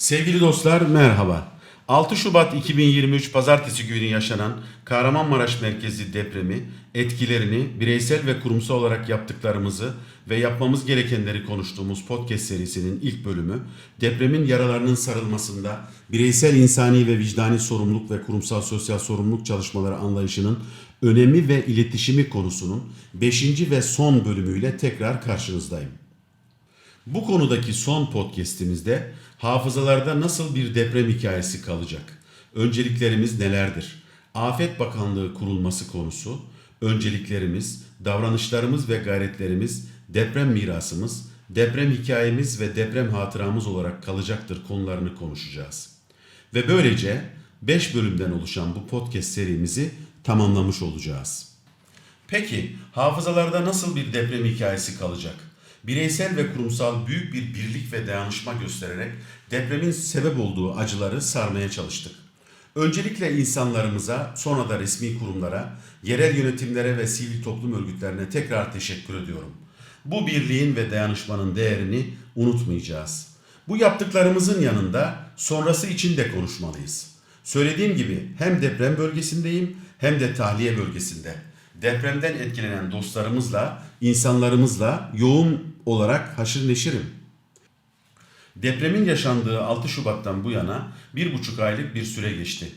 Sevgili dostlar merhaba. 6 Şubat 2023 Pazartesi günü yaşanan Kahramanmaraş merkezi depremi etkilerini bireysel ve kurumsal olarak yaptıklarımızı ve yapmamız gerekenleri konuştuğumuz podcast serisinin ilk bölümü depremin yaralarının sarılmasında bireysel insani ve vicdani sorumluluk ve kurumsal sosyal sorumluluk çalışmaları anlayışının önemi ve iletişimi konusunun 5. ve son bölümüyle tekrar karşınızdayım. Bu konudaki son podcast'imizde hafızalarda nasıl bir deprem hikayesi kalacak? Önceliklerimiz nelerdir? Afet Bakanlığı kurulması konusu, önceliklerimiz, davranışlarımız ve gayretlerimiz, deprem mirasımız, deprem hikayemiz ve deprem hatıramız olarak kalacaktır konularını konuşacağız. Ve böylece 5 bölümden oluşan bu podcast serimizi tamamlamış olacağız. Peki hafızalarda nasıl bir deprem hikayesi kalacak? Bireysel ve kurumsal büyük bir birlik ve dayanışma göstererek depremin sebep olduğu acıları sarmaya çalıştık. Öncelikle insanlarımıza, sonra da resmi kurumlara, yerel yönetimlere ve sivil toplum örgütlerine tekrar teşekkür ediyorum. Bu birliğin ve dayanışmanın değerini unutmayacağız. Bu yaptıklarımızın yanında sonrası için de konuşmalıyız. Söylediğim gibi hem deprem bölgesindeyim hem de tahliye bölgesinde. Depremden etkilenen dostlarımızla, insanlarımızla yoğun olarak haşır neşirim. Depremin yaşandığı 6 Şubat'tan bu yana bir buçuk aylık bir süre geçti.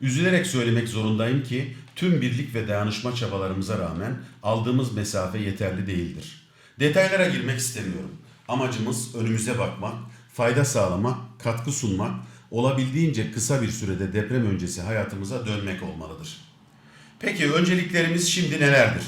Üzülerek söylemek zorundayım ki tüm birlik ve dayanışma çabalarımıza rağmen aldığımız mesafe yeterli değildir. Detaylara girmek istemiyorum. Amacımız önümüze bakmak, fayda sağlamak, katkı sunmak, olabildiğince kısa bir sürede deprem öncesi hayatımıza dönmek olmalıdır. Peki önceliklerimiz şimdi nelerdir?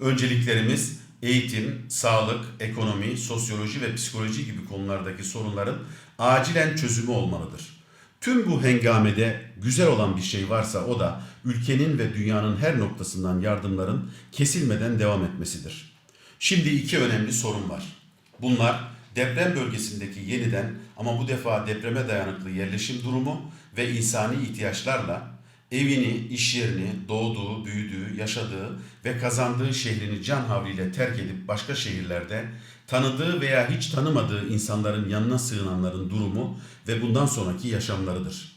Önceliklerimiz eğitim, sağlık, ekonomi, sosyoloji ve psikoloji gibi konulardaki sorunların acilen çözümü olmalıdır. Tüm bu hengamede güzel olan bir şey varsa o da ülkenin ve dünyanın her noktasından yardımların kesilmeden devam etmesidir. Şimdi iki önemli sorun var. Bunlar deprem bölgesindeki yeniden ama bu defa depreme dayanıklı yerleşim durumu ve insani ihtiyaçlarla evini, iş yerini, doğduğu, büyüdüğü, yaşadığı ve kazandığı şehrini can havliyle terk edip başka şehirlerde tanıdığı veya hiç tanımadığı insanların yanına sığınanların durumu ve bundan sonraki yaşamlarıdır.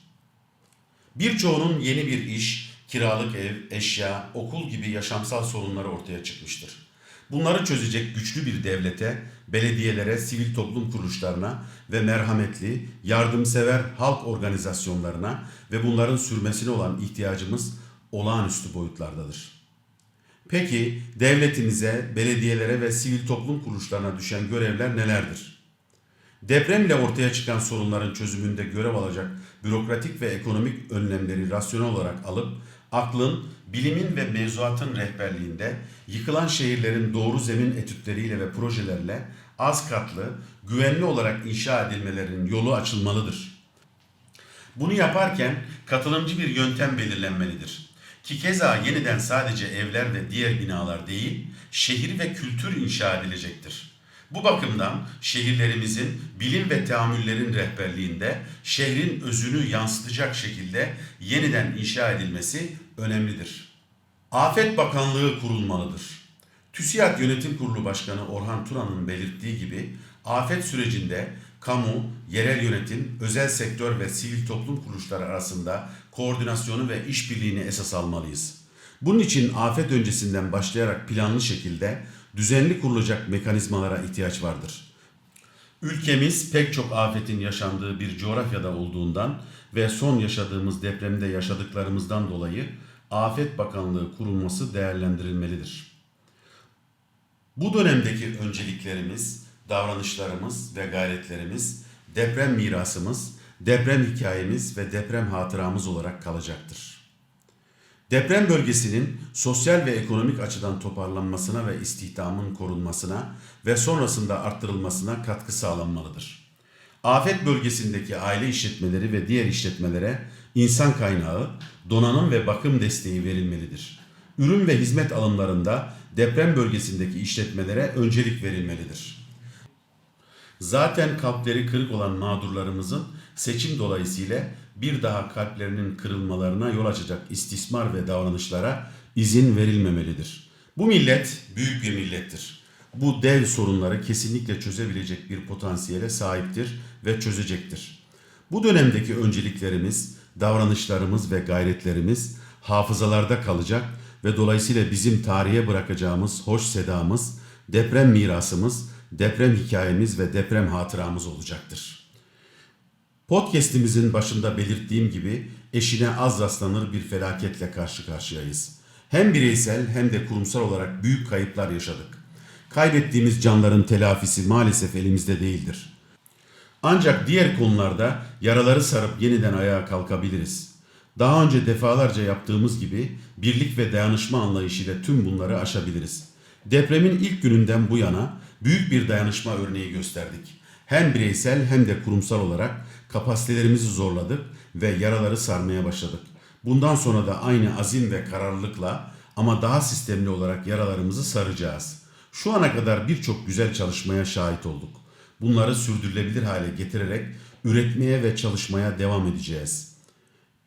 Birçoğunun yeni bir iş, kiralık ev, eşya, okul gibi yaşamsal sorunları ortaya çıkmıştır. Bunları çözecek güçlü bir devlete, belediyelere, sivil toplum kuruluşlarına ve merhametli, yardımsever halk organizasyonlarına ve bunların sürmesine olan ihtiyacımız olağanüstü boyutlardadır. Peki devletimize, belediyelere ve sivil toplum kuruluşlarına düşen görevler nelerdir? Depremle ortaya çıkan sorunların çözümünde görev alacak bürokratik ve ekonomik önlemleri rasyonel olarak alıp aklın, bilimin ve mevzuatın rehberliğinde yıkılan şehirlerin doğru zemin etütleriyle ve projelerle az katlı, güvenli olarak inşa edilmelerinin yolu açılmalıdır. Bunu yaparken katılımcı bir yöntem belirlenmelidir. Ki keza yeniden sadece evler ve diğer binalar değil, şehir ve kültür inşa edilecektir. Bu bakımdan şehirlerimizin bilim ve teamüllerin rehberliğinde şehrin özünü yansıtacak şekilde yeniden inşa edilmesi önemlidir. Afet Bakanlığı kurulmalıdır. TÜSİAD Yönetim Kurulu Başkanı Orhan Turan'ın belirttiği gibi afet sürecinde kamu, yerel yönetim, özel sektör ve sivil toplum kuruluşları arasında koordinasyonu ve işbirliğini esas almalıyız. Bunun için afet öncesinden başlayarak planlı şekilde düzenli kurulacak mekanizmalara ihtiyaç vardır. Ülkemiz pek çok afetin yaşandığı bir coğrafyada olduğundan ve son yaşadığımız depremde yaşadıklarımızdan dolayı Afet Bakanlığı kurulması değerlendirilmelidir. Bu dönemdeki önceliklerimiz, davranışlarımız ve gayretlerimiz deprem mirasımız, deprem hikayemiz ve deprem hatıramız olarak kalacaktır. Deprem bölgesinin sosyal ve ekonomik açıdan toparlanmasına ve istihdamın korunmasına ve sonrasında arttırılmasına katkı sağlanmalıdır. Afet bölgesindeki aile işletmeleri ve diğer işletmelere insan kaynağı, donanım ve bakım desteği verilmelidir. Ürün ve hizmet alımlarında deprem bölgesindeki işletmelere öncelik verilmelidir. Zaten kalpleri kırık olan mağdurlarımızın seçim dolayısıyla bir daha kalplerinin kırılmalarına yol açacak istismar ve davranışlara izin verilmemelidir. Bu millet büyük bir millettir. Bu dev sorunları kesinlikle çözebilecek bir potansiyele sahiptir ve çözecektir. Bu dönemdeki önceliklerimiz, davranışlarımız ve gayretlerimiz hafızalarda kalacak ve dolayısıyla bizim tarihe bırakacağımız hoş sedamız, deprem mirasımız, deprem hikayemiz ve deprem hatıramız olacaktır. Podcast'imizin başında belirttiğim gibi eşine az rastlanır bir felaketle karşı karşıyayız. Hem bireysel hem de kurumsal olarak büyük kayıplar yaşadık. Kaybettiğimiz canların telafisi maalesef elimizde değildir. Ancak diğer konularda yaraları sarıp yeniden ayağa kalkabiliriz. Daha önce defalarca yaptığımız gibi birlik ve dayanışma anlayışıyla tüm bunları aşabiliriz. Depremin ilk gününden bu yana büyük bir dayanışma örneği gösterdik. Hem bireysel hem de kurumsal olarak kapasitelerimizi zorladık ve yaraları sarmaya başladık. Bundan sonra da aynı azim ve kararlılıkla ama daha sistemli olarak yaralarımızı saracağız. Şu ana kadar birçok güzel çalışmaya şahit olduk. Bunları sürdürülebilir hale getirerek üretmeye ve çalışmaya devam edeceğiz.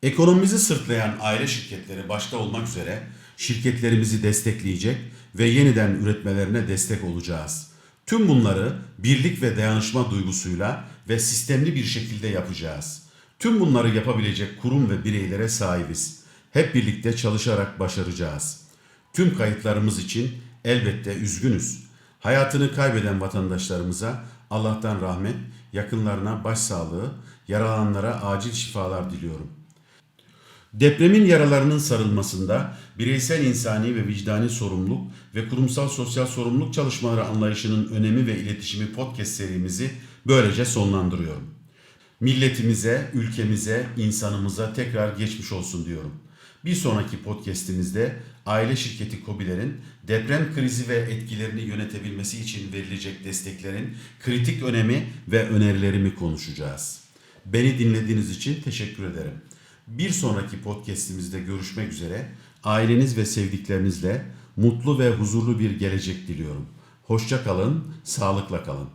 Ekonomimizi sırtlayan aile şirketleri başta olmak üzere şirketlerimizi destekleyecek ve yeniden üretmelerine destek olacağız. Tüm bunları birlik ve dayanışma duygusuyla ve sistemli bir şekilde yapacağız. Tüm bunları yapabilecek kurum ve bireylere sahibiz. Hep birlikte çalışarak başaracağız. Tüm kayıtlarımız için elbette üzgünüz. Hayatını kaybeden vatandaşlarımıza Allah'tan rahmet, yakınlarına başsağlığı, yaralananlara acil şifalar diliyorum. Depremin yaralarının sarılmasında bireysel insani ve vicdani sorumluluk ve kurumsal sosyal sorumluluk çalışmaları anlayışının önemi ve iletişimi podcast serimizi böylece sonlandırıyorum. Milletimize, ülkemize, insanımıza tekrar geçmiş olsun diyorum. Bir sonraki podcast'imizde aile şirketi KOBİ'lerin deprem krizi ve etkilerini yönetebilmesi için verilecek desteklerin kritik önemi ve önerilerimi konuşacağız. Beni dinlediğiniz için teşekkür ederim. Bir sonraki podcast'imizde görüşmek üzere. Aileniz ve sevdiklerinizle mutlu ve huzurlu bir gelecek diliyorum. Hoşça kalın, sağlıkla kalın.